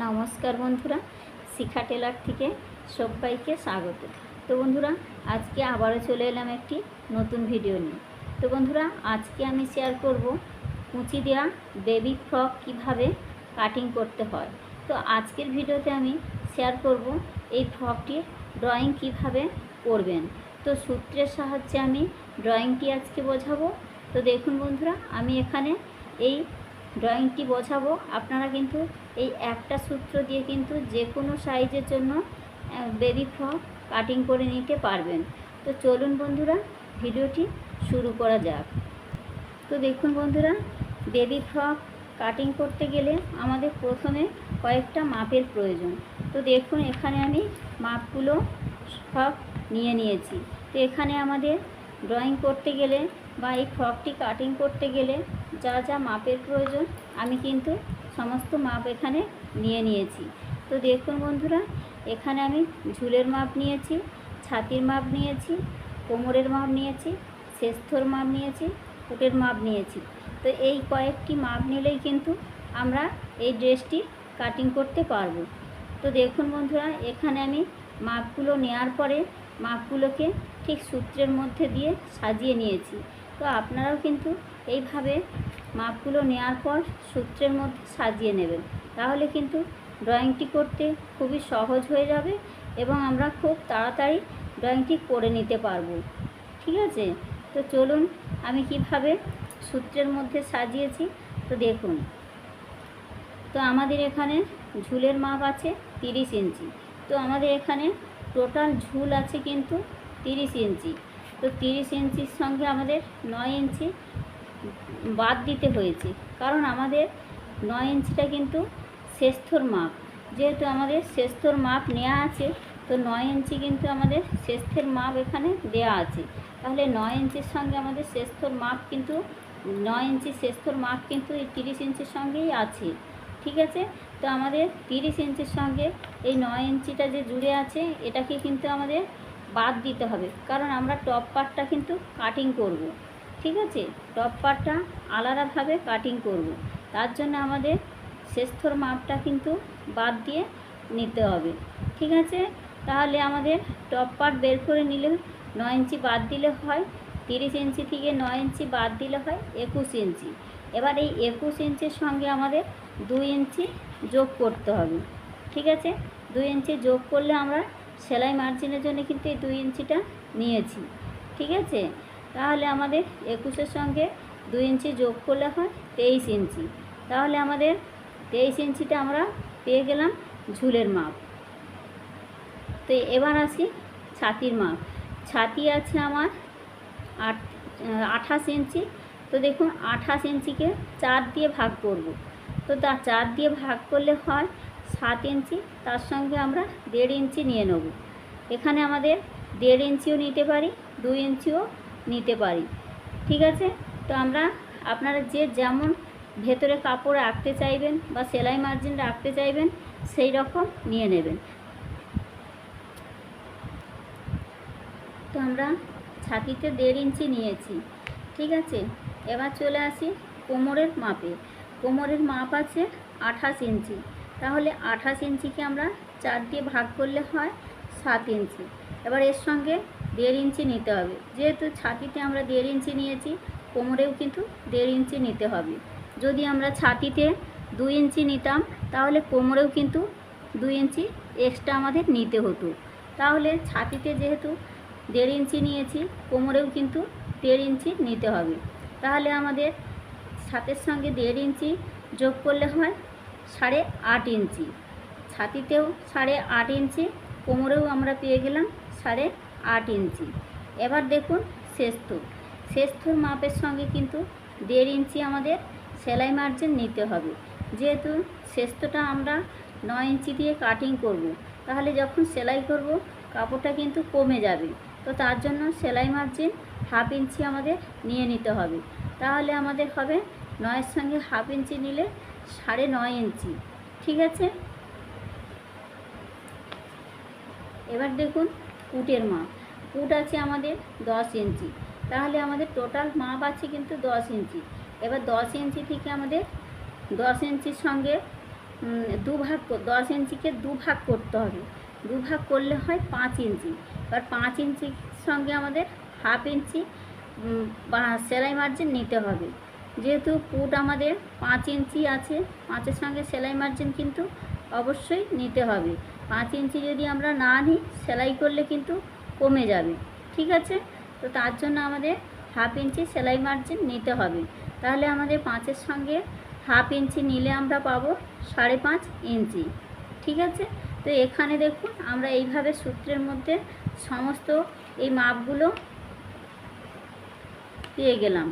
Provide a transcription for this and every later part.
নমস্কার বন্ধুরা, শিখা টেলার থেকে সবাইকে স্বাগত। তো বন্ধুরা, আজকে আবারও চলে এলাম একটি নতুন ভিডিও নিয়ে। তো বন্ধুরা, আজকে আমি শেয়ার করব কুচি দেওয়া বেবি ফ্রক কীভাবে কাটিং করতে হয়। তো আজকের ভিডিওতে আমি শেয়ার করব এই ফ্রকটি ড্রয়িং কীভাবে করবেন। তো সূত্রের সাহায্যে আমি ড্রয়িংটি আজকে বোঝাবো। তো দেখুন বন্ধুরা, আমি এখানে এই ড্রয়িংটি বোঝাবো। আপনারা কিন্তু এই একটা সূত্র দিয়ে কিন্তু যে কোনো সাইজের জন্য বেবি ফ্রক কাটিং করে নিতে পারবেন। তো চলুন বন্ধুরা, ভিডিওটি শুরু করা যাক। তো দেখুন বন্ধুরা বেবি ফ্রক কাটিং করতে গেলে আমাদের প্রথমে কয়েকটা মাপের প্রয়োজন। তো দেখুন, এখানে আমি মাপগুলো সব নিয়ে নিয়েছি। তো এখানে আমাদের ড্রয়িং করতে গেলে বা এই ফ্রকটি কাটিং করতে গেলে যা যা মাপের প্রয়োজন, আমি কিন্তু সমস্ত মাপ এখানে নিয়ে নিয়েছি। তো দেখুন বন্ধুরা, এখানে আমি ঝুলের মাপ নিয়েছি, ছাতির মাপ নিয়েছি, কোমরের মাপ নিয়েছি শেস্থর মাপ নিয়েছি ফুটের মাপ নিয়েছি। তো এই কয়েকটি মাপ নিলেই কিন্তু আমরা এই ড্রেসটি কাটিং করতে পারব। তো দেখুন বন্ধুরা, এখানে আমি মাপগুলো নেওয়ার পরে মাপগুলোকে ঠিক সূত্রের মধ্যে দিয়ে সাজিয়ে নিয়েছি। তো আপনারাও কিন্তু এইভাবে মাপগুলো নেওয়ার পর সূত্রের মধ্যে সাজিয়ে নেবেন। তাহলে কিন্তু ড্রয়িংটি করতে খুবই সহজ হয়ে যাবে এবং আমরা খুব তাড়াতাড়ি ড্রয়িংটি করে নিতে পারব। ঠিক আছে? তো চলুন আমি কীভাবে সূত্রের মধ্যে সাজিয়েছি, তো দেখুন। তো আমাদের এখানে ঝুলের মাপ আছে তিরিশ ইঞ্চি। তো আমাদের এখানে টোটাল ঝুল আছে কিন্তু তিরিশ ইঞ্চি। তো তিরিশ ইঞ্চির সঙ্গে আমাদের নয় ইঞ্চি বাদ দিতে হয়েছে। কারণ আমাদের নয় ইঞ্চিটা কিন্তু শেস্থর মাপ। যেহেতু আমাদের শেস্থর মাপ নেওয়া আছে, তো নয় ইঞ্চি কিন্তু আমাদের শেস্থের মাপ এখানে দেয়া আছে। তাহলে নয় ইঞ্চির সঙ্গে আমাদের শেস্থর মাপ কিন্তু, নয় ইঞ্চি শেস্থর মাপ কিন্তু এই তিরিশ ইঞ্চির সঙ্গেই আছে। ঠিক আছে? তো আমাদের তিরিশ ইঞ্চির সঙ্গে এই নয় ইঞ্চিটা যে জুড়ে আছে, এটাকে কিন্তু আমাদের বাদ দিতে হবে। কারণ আমরা টপ পার্টটা কিন্তু কাটিং করব। ঠিক আছে? টপ পার্টটা আলাদাভাবে কাটিং করব। তার জন্য আমাদের শেষথর মাপটা কিন্তু বাদ দিয়ে নিতে হবে। ঠিক আছে? তাহলে আমাদের টপ পার্ট বের করে নিলে নয় ইঞ্চি বাদ দিলে হয়। তিরিশ ইঞ্চি থেকে নয় ইঞ্চি বাদ দিলে হয় একুশ ইঞ্চি। এবার এই একুশ ইঞ্চির সঙ্গে আমাদের দুই ইঞ্চি যোগ করতে হবে। ঠিক আছে? দুই ইঞ্চি যোগ করলে আমরা সেলাই মার্জিনের জন্য কিন্তু এই দুই ইঞ্চিটা নিয়েছি। ঠিক আছে? তাহলে আমাদের একুশের সঙ্গে দুই ইঞ্চি যোগ করলে হয় তেইশ ইঞ্চি। তাহলে আমাদের তেইশ ইঞ্চিটা আমরা পেয়ে গেলাম ঝুলের মাপ। তো এবার আসি ছাতির মাপ। ছাতি আছে আমার আট, আঠাশ ইঞ্চি। তো দেখুন আঠাশ ইঞ্চিকে চার দিয়ে ভাগ করব। তো তা চার দিয়ে ভাগ করলে হয় সাত ইঞ্চি। তার সঙ্গে আমরা দেড় ইঞ্চি নিয়ে নেব। এখানে আমাদের দেড় ইঞ্চিও নিতে পারি, দুই ইঞ্চিও নিতে পারি। ঠিক আছে? তো আমরা আপনারা যে যেমন ভেতরে কাপড় আঁকতে চাইবেন বা সেলাই মার্জিন রাখতে চাইবেন, সেই রকম নিয়ে নেবেন। তো আমরা ছাতিতে দেড় ইঞ্চি নিয়েছি। ঠিক আছে? এবার চলে আসি কোমরের মাপে। কোমরের মাপ আছে আঠাশ ইঞ্চি। তাহলে আঠাশ ইঞ্চিকে আমরা চার দিয়ে ভাগ করলে হয় সাত ইঞ্চি। এবার এর সঙ্গে দেড় ইঞ্চি নিতে হবে। যেহেতু ছাতিতে আমরা দেড় ইঞ্চি নিয়েছি, কোমরেও কিন্তু দেড় ইঞ্চি নিতে হবে। যদি আমরা ছাতিতে দুই ইঞ্চি নিতাম, তাহলে কোমরেও কিন্তু দুই ইঞ্চি এক্সট্রা আমাদের নিতে হতো। তাহলে ছাতিতে যেহেতু দেড় ইঞ্চি নিয়েছি, কোমরেও কিন্তু দেড় ইঞ্চি নিতে হবে। তাহলে আমাদের ছাতের সঙ্গে দেড় ইঞ্চি যোগ করলে হয় সাড়ে আট ইঞ্চি। ছাতিতেও সাড়ে আট ইঞ্চি, কোমরেও আমরা পেয়ে গেলাম সাড়ে আট ইঞ্চি। এবার দেখুন শেষথর শেষথর মাপের সঙ্গে কিন্তু দেড় ইঞ্চি আমাদের সেলাই মার্জিন নিতে হবে। যেহেতু শেষটা আমরা নয় ইঞ্চি দিয়ে কাটিং করব। তাহলে যখন সেলাই করব কাপড়টা কিন্তু কমে যাবে। তো তার জন্য সেলাই মার্জিন হাফ ইঞ্চি আমাদের নিয়ে নিতে হবে। তাহলে আমাদের হবে নয়ের সঙ্গে হাফ ইঞ্চি নিলে সাড়ে নয় ইঞ্চি। ঠিক আছে? এবার দেখুন পুটের মাপ। পুট আছে আমাদের দশ ইঞ্চি। তাহলে আমাদের টোটাল মাপ আছে কিন্তু দশ ইঞ্চি। এবার দশ ইঞ্চি থেকে আমাদের দশ ইঞ্চির সঙ্গে উম, দু ভাগ দশ ইঞ্চিকে দু ভাগ করতে হবে। দু ভাগ করলে হয় পাঁচ ইঞ্চি। এবার পাঁচ ইঞ্চির সঙ্গে আমাদের হাফ ইঞ্চি সেলাই মার্জিন নিতে হবে। যেহেতু পুট আমাদের পাঁচ ইঞ্চি আছে পাঁচের সঙ্গে সেলাই মার্জিন কিন্তু অবশ্যই নিতে হবে। পাঁচ ইঞ্চি যদি আমরা না নিই, সেলাই করলে কিন্তু কমে যাবে। ঠিক আছে? তো তার জন্য আমাদের হাফ ইঞ্চি সেলাই মার্জিন নিতে হবে। তাহলে আমাদের পাঁচের সঙ্গে হাফ ইঞ্চি নিলে আমরা পাবো সাড়ে পাঁচ ইঞ্চি। ঠিক আছে? তো এখানে দেখুন, আমরা এইভাবে সূত্রের মধ্যে সমস্ত এই মাপগুলো পেয়ে গেলাম।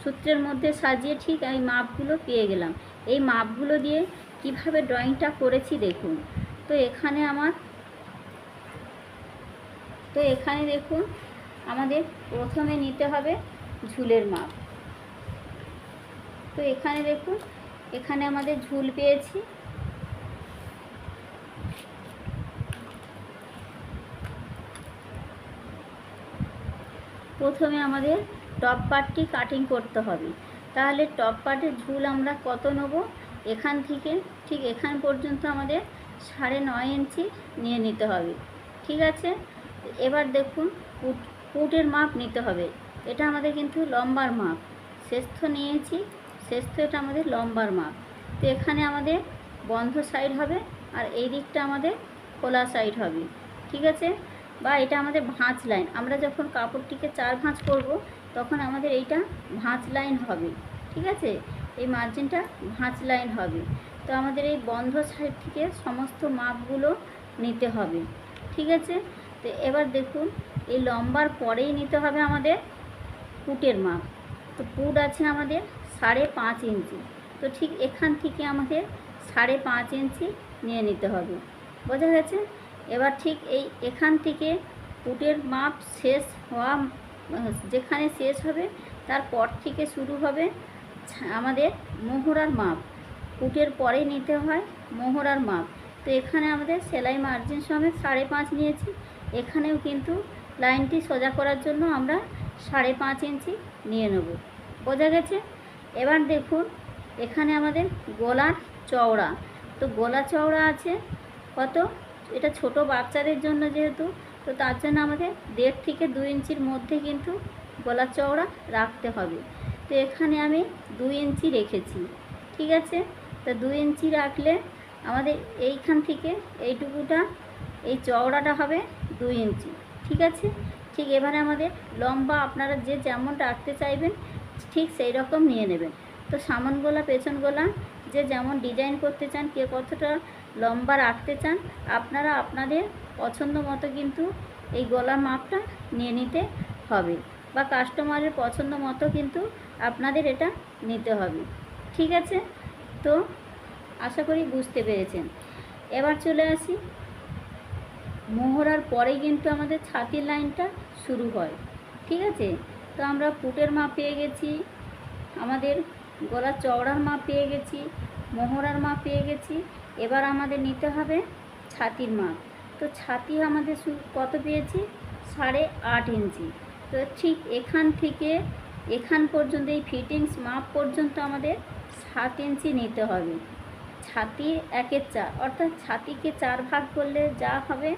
সূত্রের মধ্যে সাজিয়ে ঠিক এই মাপগুলো পেয়ে গেলাম। এই মাপগুলো দিয়ে কীভাবে ড্রয়িংটা করেছি দেখুন। তো এখানে আমার, তো এখানে দেখুন আমাদের প্রথমে নিতে হবে ঝুলের মাপ। তো এখানে দেখুন, এখানে আমাদের ঝুল পেয়েছি। প্রথমে আমাদের টপ পার্টটি কাটিং করতে হবে। তাহলে টপ পার্টের ঝুল আমরা কত নেব? এখান থেকে, ঠিক এখান পর্যন্ত আমাদের সাড়ে নয় ইঞ্চি নিয়ে নিতে হবে, ঠিক আছে? এবার দেখুন পুট পুটের মাপ নিতে হবে। এটা আমাদের কিন্তু লম্বার মাপ। শেষ্ঠ নিয়েছি শেষ্ঠ এটা আমাদের লম্বার মাপ। তো এখানে আমাদের বন্ধ সাইড হবে আর এই দিকটা আমাদের খোলা সাইড হবে, ঠিক আছে? বা এটা আমাদের ভাঁজ লাইন আমরা যখন কাপড়টিকে চার ভাঁজ করব, তখন আমাদের এইটা ভাঁজ লাইন হবে, ঠিক আছে? এই মার্জিনটা ভাঁজ লাইন হবে। তো আমাদের এই বন্ধ সাইড থেকে সমস্ত মাপগুলো নিতে হবে, ঠিক আছে? তো এবার দেখুন, এই লম্বার পরেই নিতে হবে আমাদের পুটের মাপ। তো পুট আছে আমাদের সাড়ে পাঁচ ইঞ্চি। তো ঠিক এখান থেকে আমাদের সাড়ে পাঁচ ইঞ্চি নিয়ে নিতে হবে। বোঝা গেছে? এবার ঠিক এই এখান থেকে পুটের মাপ শেষ হওয়া, যেখানে শেষ হবে, তারপর থেকে শুরু হবে আমাদের মোহরার মাপ। পুটের পরে নিতে হয় মোহরার মাপ। তো এখানে আমাদের সেলাই মার্জিন সমেত সাড়ে পাঁচ নিয়েছি। এখানেও কিন্তু লাইনটি সোজা করার জন্য আমরা সাড়ে পাঁচ ইঞ্চি নিয়ে নেব। বোঝা গেছে? এবার দেখুন, এখানে আমাদের গলার চওড়া। তো গলা চওড়া আছে কত? এটা ছোট বাচ্চাদের জন্য যেহেতু, তো তার জন্য আমাদের দেড় থেকে দু ইঞ্চির মধ্যে কিন্তু গলা চওড়া রাখতে হবে। তো এখানে আমি দুই ইঞ্চি রেখেছি। ঠিক আছে? তো দুই ইঞ্চি রাখলে আমাদের এইখান থেকে এইটুকুটা, এই চওড়াটা হবে দুই ইঞ্চি, ঠিক আছে? ঠিক এবারে আমাদের লম্বা আপনারা যে যেমন রাখতে চাইবেন, ঠিক সেই রকম নিয়ে নেবেন। তো সামন গলা, পেছন গলা, যে যেমন ডিজাইন করতে চান, কে কতটা লম্বা রাখতে চান, আপনারা আপনাদের পছন্দ মতো কিন্তু এই গলার মাপটা নিয়ে নিতে হবে বা কাস্টমারের পছন্দ মতো কিন্তু আপনাদের এটা নিতে হবে, ঠিক আছে? তো আশা করি বুঝতে পেরেছেন। এবার চলে আসি। মোহরার পরে কিন্তু আমাদের ছাতির লাইনটা শুরু হয়। ঠিক আছে? তো আমরা পুটের মাপ পেয়ে গেছি, আমাদের গলার চওড়ার মাপ পেয়ে গেছি, মোহরার মাপ পেয়ে গেছি। এবার আমাদের নিতে হবে ছাতির মাপ। তো ছাতি আমাদের কত পেয়েছি? সাড়ে আট ইঞ্চি। তো ঠিক এখান থেকে, এখান পর্যন্ত, এই ফিটিংস মাপ পর্যন্ত আমাদের সাত ইঞ্চি নিতে হবে। ছাতি একের চার, অর্থাৎ ছাতিকে চার ভাগ করলে যা হবে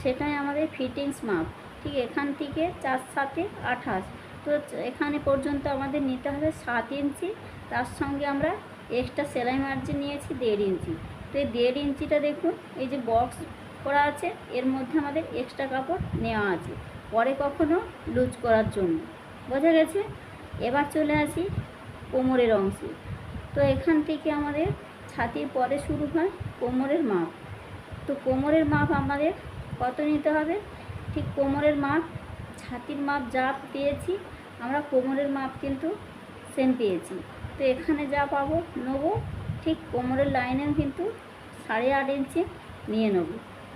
সেটাই আমাদের ফিটিংস মাপ। ঠিক এখান থেকে চার সাতে আঠাশ। তো এখানে পর্যন্ত আমাদের নিতে হবে সাত ইঞ্চি। তার সঙ্গে আমরা এক্সট্রা সেলাই মার্জিন নিয়েছি দেড় ইঞ্চি। তো এই দেড় ইঞ্চিটা দেখুন, এই যে বক্স করা আছে, এর মধ্যে আমাদের এক্সট্রা কাপড় নেওয়া আছে। পরে কখনো লুজ করার জন্য। বোঝা গেছে? এবার চলে আসি কোমরের অংশে। তো এখান থেকে আমাদের ছাতির পরে শুরু হয় কোমরের মাপ। তো কোমরের মাপ আমাদের কত নিতে হবে? ঠিক কোমরের মাপ, ছাতির মাপ যা পেয়েছি, আমরা কোমরের মাপ কিন্তু সেম পেয়েছি। তো এখানে যা পাবো, নেব, ঠিক কোমরের লাইনেও কিন্তু সাড়ে আট ইঞ্চি নিয়ে নেব।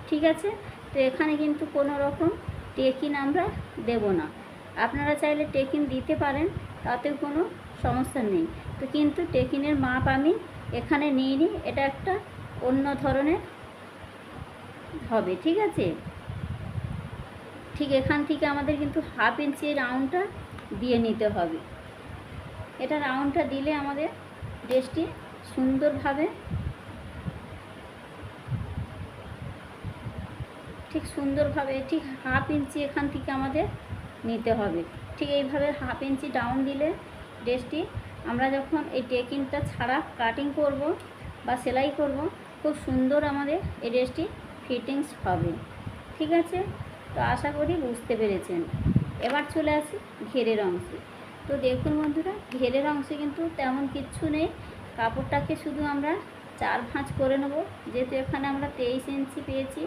ঠিক আছে? তো এখানে কিন্তু কোনো রকম টেকিন আমরা দেব না। আপনারা চাইলে টেকিন দিতে পারেন তাতেও কোনো সমস্যা নেই। তো কিন্তু টেকিনের মাপ আমি এখানে নিইনি এটা একটা অন্য ধরনের হবে, ঠিক আছে? ঠিক এখান থেকে আমাদের কিন্তু হাফ ইঞ্চি রাউন্ডটা দিয়ে নিতে হবে। এটা রাউন্ডটা দিলে আমাদের ড্রেসটি সুন্দরভাবে ঠিক সুন্দরভাবে, ঠিক হাফ ইঞ্চি এখান থেকে আমাদের নিতে হবে। ঠিক এইভাবে হাফ ইঞ্চি ডাউন দিলে ড্রেসটি, আমরা যখন এই টেকিংটা ছাড়া কাটিং করব বা সেলাই করব, খুব সুন্দর আমাদের এই ড্রেসটি ফিটিংস হবে। ঠিক আছে? তো আশা করি বুঝতে পেরেছেন। এবার চলে আসি ঘেরের অংশে। তো দেখুন বন্ধুরা, ঘেরের অংশে কিন্তু তেমন কিচ্ছু নেই। কাপড়টাকে শুধু আমরা চার ভাঁজ করে নেব। যেহেতু এখানে আমরা তেইশ ইঞ্চি পেয়েছি,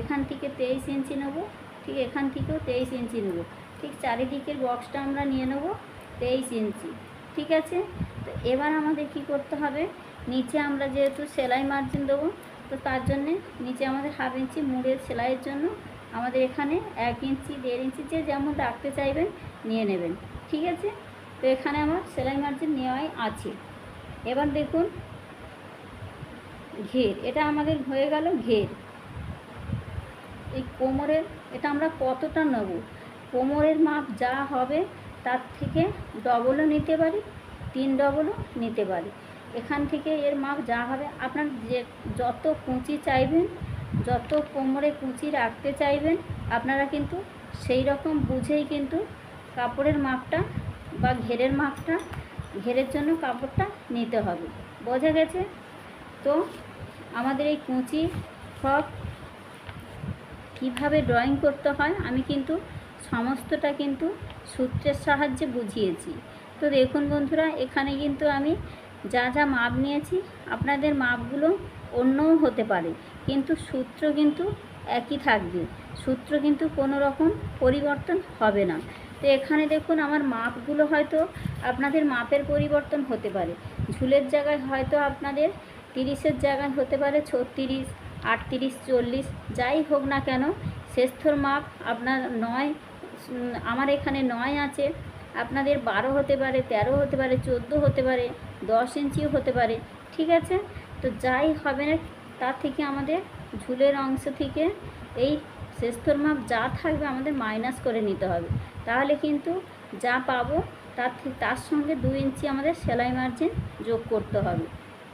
এখান থেকে তেইশ ইঞ্চি নেব, ঠিক এখান থেকেও তেইশ ইঞ্চি নেব। ঠিক চারিদিকের বক্সটা আমরা নিয়ে নেব। তেইশ ইঞ্চি, ঠিক আছে? তো এবার আমাদের কি করতে হবে? নিচে আমরা যেহেতু সেলাই মার্জিন দেবো, তো তার জন্যে নিচে আমাদের হাফ ইঞ্চি মুড়ের সেলাইয়ের জন্য আমাদের এখানে এক ইঞ্চি, দেড় ইঞ্চি যে যেমন রাখতে চাইবেন নিয়ে নেবেন, ঠিক আছে? তো এখানে আমার সেলাই মার্জিন নেওয়াই আছে। এবার দেখুন, ঘের, এটা আমাদের হয়ে গেল ঘের। এই কোমরের, এটা আমরা কতটা নেব? কোমরের মাপ যা হবে তার থেকে ডবলও নিতে পারি, তিন ডবলও নিতে পারি। এখান থেকে এর মাপ যা হবে, আপনার যে যত কুঁচি চাইবেন, যত কোমরে কুঁচি রাখতে চাইবেন, আপনারা কিন্তু সেই রকম বুঝেই কিন্তু কাপড়ের মাপটা বা ঘেরের মাপটা ঘেরের জন্য কাপড়টা নিতে হবে। বোঝা গেছে? তো আমাদের এই কুঁচি, ফ্রক কীভাবে ড্রয়িং করতে হয়, আমি কিন্তু সমস্তটা কিন্তু সূত্রের সাহায্যে বুঝিয়েছি। তো দেখুন বন্ধুরা, এখানে কিন্তু আমি যা যা মাপ নিয়েছি, আপনাদের মাপগুলো অন্যও হতে পারে। কিন্তু সূত্র কিন্তু একই থাকবে। সূত্র কিন্তু কোনো রকম পরিবর্তন হবে না। তো এখানে দেখুন, আমার মাপগুলো হয়তো আপনাদের মাপের পরিবর্তন হতে পারে। ঝুলের জায়গায় হয়তো আপনাদের তিরিশের জায়গায় হতে পারে ছত্রিশ, আটত্রিশ, চল্লিশ, যাই হোক না কেন, শেষথর মাপ আপনার নয় আমার এখানে নয় আছে। আপনাদের বারো হতে পারে, তেরো হতে পারে, চোদ্দ হতে পারে, দশ ইঞ্চিও হতে পারে, ঠিক আছে? তো যাই হবে না তার থেকে আমাদের ঝুলের অংশ থেকে এই শেষথর মাপ যা থাকবে আমাদের মাইনাস করে নিতে হবে। তাহলে কিন্তু যা পাবো, তার তার সঙ্গে দু ইঞ্চি আমাদের সেলাই মার্জিন যোগ করতে হবে।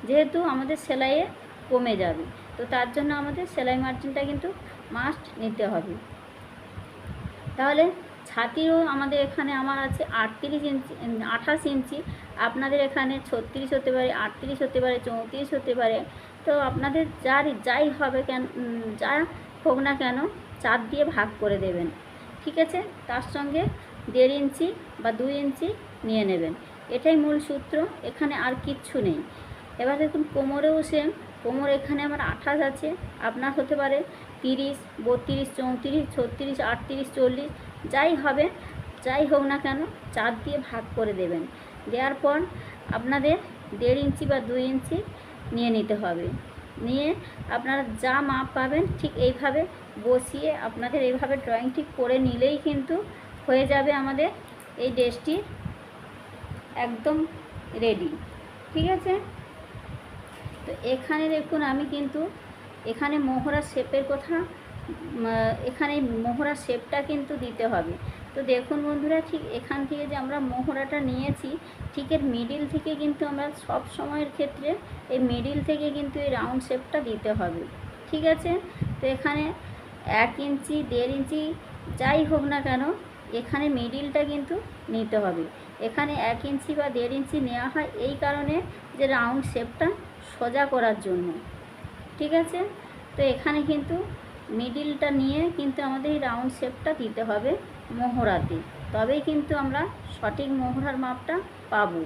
যেহেতু আমাদের সেলাইয়ে কমে যাবে, তো তার জন্য আমাদের সেলাই মার্জিনটা কিন্তু মাস্ট নিতে হবে। তাহলে ছাতিও আমাদের এখানে আমার আছে আটত্রিশ ইঞ্চি আঠাশ ইঞ্চি। আপনাদের এখানে ছত্রিশ হতে পারে, আটত্রিশ হতে পারে, চৌত্রিশ হতে পারে। তো আপনাদের যার, যাই হবে কেন যা হোক না কেন চার দিয়ে ভাগ করে দেবেন। ঠিক আছে? তার সঙ্গে দেড় ইঞ্চি বা দুই ইঞ্চি নিয়ে নেবেন। এটাই মূল সূত্র, এখানে আর কিচ্ছু নেই। এবার দেখুন, কোমরেও সেম কোমর এখানে আমার আঠাশ আছে। আপনার হতে পারে তিরিশ, বত্রিশ, চৌত্রিশ, ছত্রিশ, আটত্রিশ, চল্লিশ, যাই হবে, যাই হোক না কেন, চার দিয়ে ভাগ করে দেবেন। দেওয়ার পর আপনাদের দেড় ইঞ্চি বা দুই ইঞ্চি নিয়ে নিতে হবে। নিয়ে আপনারা যা মাপ পাবেন ঠিক এইভাবে বসিয়ে আপনাদের এইভাবে ড্রয়িং ঠিক করে নিলেই কিন্তু হয়ে যাবে আমাদের এই ড্রেসটি একদম রেডি ঠিক আছে? তো এখানে দেখুন আমি কিন্তু এখানে মোহরা শেপের কথা এখানে মোহরা শেপটা কিন্তু দিতে হবে। তো দেখুন বন্ধুরা, ঠিক এখান থেকে যে আমরা মোহরাটা নিয়েছি, ঠিক এর মিডিল থেকে কিন্তু আমরা সব সময়ের ক্ষেত্রে এই মিডিল থেকে কিন্তু এই রাউন্ড শেপটা দিতে হবে। ঠিক আছে? তো এখানে এক ইঞ্চি, দেড় ইঞ্চি, যাই হোক না কেন, এখানে মিডিলটা কিন্তু নিতে হবে। এখানে এক ইঞ্চি বা দেড় ইঞ্চি নেওয়া হয় এই কারণে যে রাউন্ড শেপটা সোজা করার জন্য। ঠিক আছে? তো এখানে কিন্তু মিডিলটা নিয়ে কিন্তু আমাদের এই রাউন্ড শেপটা দিতে হবে মোহরাতে। তবেই কিন্তু আমরা সঠিক মোহরার মাপটা পাবো।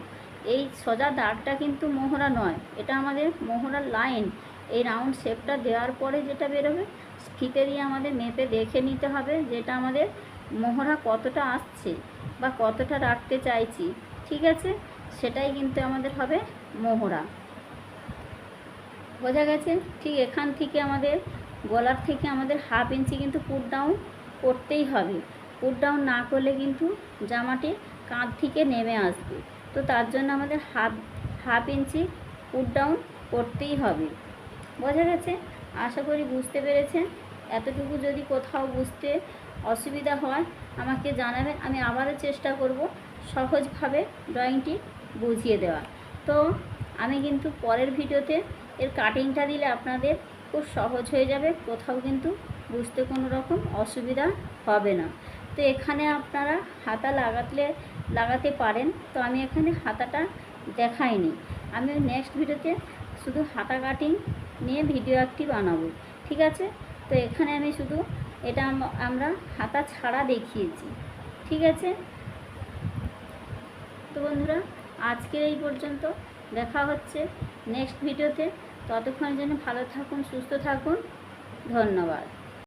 এই সোজা দাগটা কিন্তু মোহরা নয়, এটা আমাদের মোহরার লাইন এই রাউন্ড শেপটা দেওয়ার পরে যেটা বেরোবে ফিতে দিয়ে আমাদের মেপে দেখে নিতে হবে যেটা আমাদের মোহরা কতটা আসছে বা কতটা রাখতে চাইছি। ঠিক আছে? সেটাই কিন্তু আমাদের হবে মোহরা। বোঝা গেছে? ঠিক এখান থেকে আমাদের গলার থেকে আমাদের হাফ ইঞ্চি কিন্তু পুট ডাউন করতেই হবে। পুট ডাউন না করলে কিন্তু জামাটি কাঁধ থেকে নেমে আসবে। তো তার জন্য আমাদের half half inch put down করতেই হবে। বোঝা গেছে? আশা করি বুঝতে পেরেছেন। এতটুকু যদি কোথাও বুঝতে অসুবিধা হয়, আমাকে জানাবেন। আমি আবারও চেষ্টা করব সহজভাবে ড্রয়িংটি বুঝিয়ে দেওয়া তো আমি কিন্তু পরের ভিডিওতে এর কাটিংটা দিলে আপনাদের খুব সহজ হয়ে যাবে, কোথাও কিন্তু বুঝতে কোনো রকম অসুবিধা হবে না। তো এখানে আপনারা হাতা লাগাতলে, লাগাতে পারেন, তো আমি এখানে হাতাটা দেখাইনি। আমি নেক্সট ভিডিওতে শুধু হাতা কাটিং নিয়ে ভিডিও একটি বানাবো, ঠিক আছে? তো এখানে আমি শুধু এটা আমরা হাতা ছাড়া দেখিয়েছি, ঠিক আছে? তো বন্ধুরা, আজকের এই পর্যন্ত। দেখা হচ্ছে নেক্সট ভিডিওতে ততক্ষণের জন্য ভালো থাকুন সুস্থ থাকুন। ধন্যবাদ।